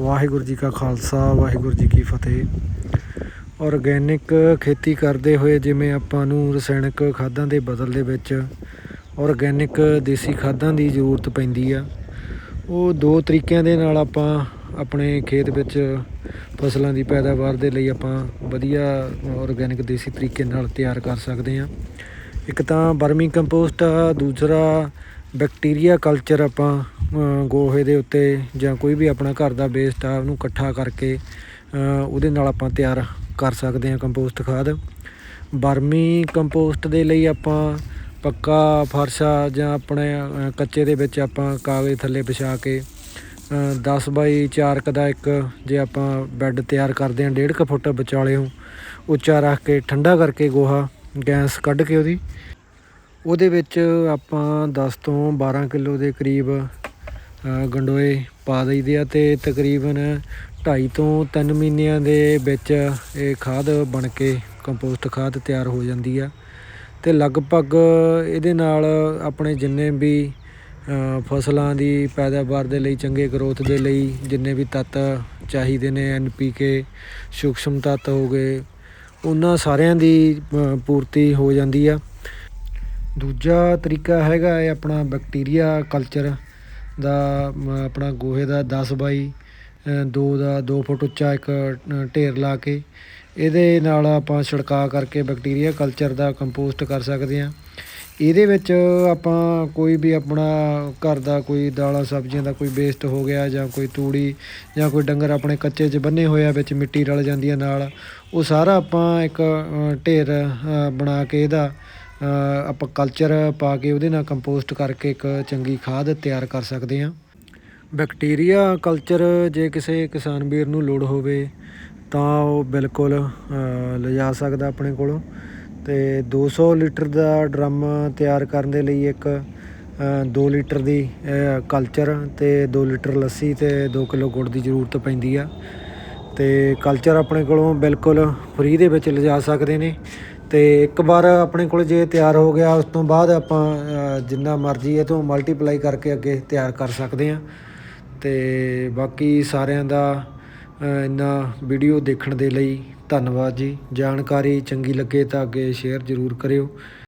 ਵਾਹਿਗੁਰੂ ਜੀ ਕਾ ਖਾਲਸਾ, ਵਾਹਿਗੁਰੂ ਜੀ ਕੀ ਫਤਿਹ। ਔਰਗੈਨਿਕ ਖੇਤੀ ਕਰਦੇ ਹੋਏ ਜਿਵੇਂ ਆਪਾਂ ਨੂੰ ਰਸਾਇਣਿਕ ਖਾਦਾਂ ਦੇ ਬਦਲ ਦੇ ਵਿੱਚ ਔਰਗੈਨਿਕ ਦੇਸੀ ਖਾਦਾਂ ਦੀ ਜ਼ਰੂਰਤ ਪੈਂਦੀ ਆ, ਉਹ ਦੋ ਤਰੀਕਿਆਂ ਦੇ ਨਾਲ ਆਪਾਂ ਆਪਣੇ ਖੇਤ ਵਿੱਚ ਫਸਲਾਂ ਦੀ ਪੈਦਾਵਾਰ ਦੇ ਲਈ ਆਪਾਂ ਵਧੀਆ ਔਰਗੈਨਿਕ ਦੇਸੀ ਤਰੀਕੇ ਨਾਲ ਤਿਆਰ ਕਰ ਸਕਦੇ ਹਾਂ ਇੱਕ ਤਾਂ ਬਰਮੀ ਕੰਪੋਸਟ ਆ ਦੂਸਰਾ ਬੈਕਟੀਰੀਆ ਕਲਚਰ ਆਪਾਂ ਗੋਹੇ ਦੇ ਉੱਤੇ ਜਾਂ ਕੋਈ ਵੀ ਆਪਣਾ ਘਰ ਦਾ ਵੇਸਟ ਆ, ਉਹਨੂੰ ਇਕੱਠਾ ਕਰਕੇ ਉਹਦੇ ਨਾਲ ਆਪਾਂ ਤਿਆਰ ਕਰ ਸਕਦੇ ਹਾਂ ਕੰਪੋਸਟ ਖਾਦ। ਬਰਮੀ ਕੰਪੋਸਟ ਦੇ ਲਈ ਆਪਾਂ ਪੱਕਾ ਫਰਸ਼ਾ ਜਾਂ ਆਪਣੇ ਕੱਚੇ ਦੇ ਵਿੱਚ ਆਪਾਂ ਕਾਗਜ਼ ਥੱਲੇ ਵਿਛਾ ਕੇ 10 ਬਾਈ 4 ਕ ਦਾ ਇੱਕ ਜੇ ਆਪਾਂ ਬੈੱਡ ਤਿਆਰ ਕਰਦੇ ਹਾਂ, ਡੇਢ ਕੁ ਫੁੱਟ ਨੂੰ ਉੱਚਾ ਰੱਖ ਕੇ ਠੰਡਾ ਕਰਕੇ ਗੋਹਾ, ਗੈਸ ਕੱਢ ਕੇ ਉਹਦੀ। ਉਹਦੇ ਵਿੱਚ ਆਪਾਂ 10 ਤੋਂ 12 ਕਿਲੋ ਦੇ ਕਰੀਬ ਗੰਡੋਏ ਪਾ ਦਈਦੇ ਆ ਤੇ ਤਕਰੀਬਨ 2.5 ਤੋਂ 3 ਮਹੀਨਿਆਂ ਦੇ ਵਿੱਚ ਇਹ ਖਾਦ ਬਣ ਕੇ ਕੰਪੋਸਟ ਖਾਦ ਤਿਆਰ ਹੋ ਜਾਂਦੀ ਆ। ਤੇ ਲਗਭਗ ਇਹਦੇ ਨਾਲ ਆਪਣੇ ਜਿੰਨੇ ਵੀ ਫਸਲਾਂ ਦੀ ਪੈਦਾਵਾਰ ਦੇ ਲਈ, ਚੰਗੇ ਗਰੋਥ ਦੇ ਲਈ ਜਿੰਨੇ ਵੀ ਤੱਤ ਚਾਹੀਦੇ ਨੇ ਐਨਪੀਕੇ ਸੂਖਸ਼ਮ ਤੱਤ ਹੋ ਗਏ, ਉਹਨਾਂ ਸਾਰਿਆਂ ਦੀ ਪੂਰਤੀ ਹੋ ਜਾਂਦੀ ਆ। ਦੂਜਾ ਤਰੀਕਾ ਹੈਗਾ ਹੈ ਆਪਣਾ ਬੈਕਟੀਰੀਆ ਕਲਚਰ ਦਾ ਆਪਣਾ ਗੋਹੇ ਦਾ 10 ਬਾਈ 2 ਦਾ 2 ਫੁੱਟ ਉੱਚਾ ਇੱਕ ਢੇਰ ਲਾ ਕੇ ਇਹਦੇ ਨਾਲ ਆਪਾਂ ਛਿੜਕਾਅ ਕਰਕੇ ਬੈਕਟੀਰੀਆ ਕਲਚਰ ਦਾ ਕੰਪੋਸਟ ਕਰ ਸਕਦੇ ਹਾਂ। ਇਹਦੇ ਵਿੱਚ ਆਪਾਂ ਕੋਈ ਵੀ ਆਪਣਾ ਘਰ ਦਾ ਕੋਈ ਦਾਲਾਂ ਸਬਜ਼ੀਆਂ ਦਾ ਕੋਈ ਵੇਸਟ ਹੋ ਗਿਆ ਜਾਂ ਕੋਈ ਤੂੜੀ ਜਾਂ ਕੋਈ ਡੰਗਰ ਆਪਣੇ ਕੱਚੇ 'ਚ ਬੰਨੇ ਹੋਇਆ ਵਿੱਚ ਮਿੱਟੀ ਰਲ ਜਾਂਦੀ ਹੈ ਨਾਲ, ਉਹ ਸਾਰਾ ਆਪਾਂ ਇੱਕ ਢੇਰ ਬਣਾ ਕੇ ਇਹਦਾ ਆਪਾਂ ਕਲਚਰ ਪਾ ਕੇ ਉਹਦੇ ਨਾਲ ਕੰਪੋਸਟ ਕਰਕੇ ਇੱਕ ਚੰਗੀ ਖਾਦ ਤਿਆਰ ਕਰ ਸਕਦੇ ਹਾਂ। ਬੈਕਟੀਰੀਆ ਕਲਚਰ ਜੇ ਕਿਸੇ ਕਿਸਾਨ ਵੀਰ ਨੂੰ ਲੋੜ ਹੋਵੇ ਤਾਂ ਉਹ ਬਿਲਕੁਲ ਲਿਜਾ ਸਕਦਾ ਆਪਣੇ ਕੋਲੋਂ। ਤੇ 200 ਲੀਟਰ ਦਾ ਡਰਮ ਤਿਆਰ ਕਰਨ ਦੇ ਲਈ ਇੱਕ 2 ਲੀਟਰ ਦੀ ਕਲਚਰ ਤੇ 2 ਲੀਟਰ ਲੱਸੀ ਤੇ 2 ਕਿਲੋ ਗੁੜ ਦੀ ਜ਼ਰੂਰਤ ਪੈਂਦੀ ਆ। ਤੇ ਕਲਚਰ ਆਪਣੇ ਕੋਲੋਂ ਬਿਲਕੁਲ ਫ੍ਰੀ ਦੇ ਵਿੱਚ ਲਿਜਾ ਸਕਦੇ ਨੇ। ਤੇ ਇੱਕ ਵਾਰ ਆਪਣੇ ਕੋਲ ਜੇ ਤਿਆਰ ਹੋ ਗਿਆ, ਉਸ ਤੋਂ ਬਾਅਦ ਆਪਾਂ ਜਿੰਨਾ ਮਰਜ਼ੀ ਇਹ ਤੋਂ ਮਲਟੀਪਲਾਈ ਕਰਕੇ ਅੱਗੇ ਤਿਆਰ ਕਰ ਸਕਦੇ ਹਾਂ। ਤੇ ਬਾਕੀ ਸਾਰਿਆਂ ਦਾ ਇੰਨਾ ਵੀਡੀਓ ਦੇਖਣ ਦੇ ਲਈ ਧੰਨਵਾਦ ਜੀ। ਜਾਣਕਾਰੀ ਚੰਗੀ ਲੱਗੇ ਤਾਂ ਅੱਗੇ ਸ਼ੇਅਰ ਜ਼ਰੂਰ ਕਰਿਓ।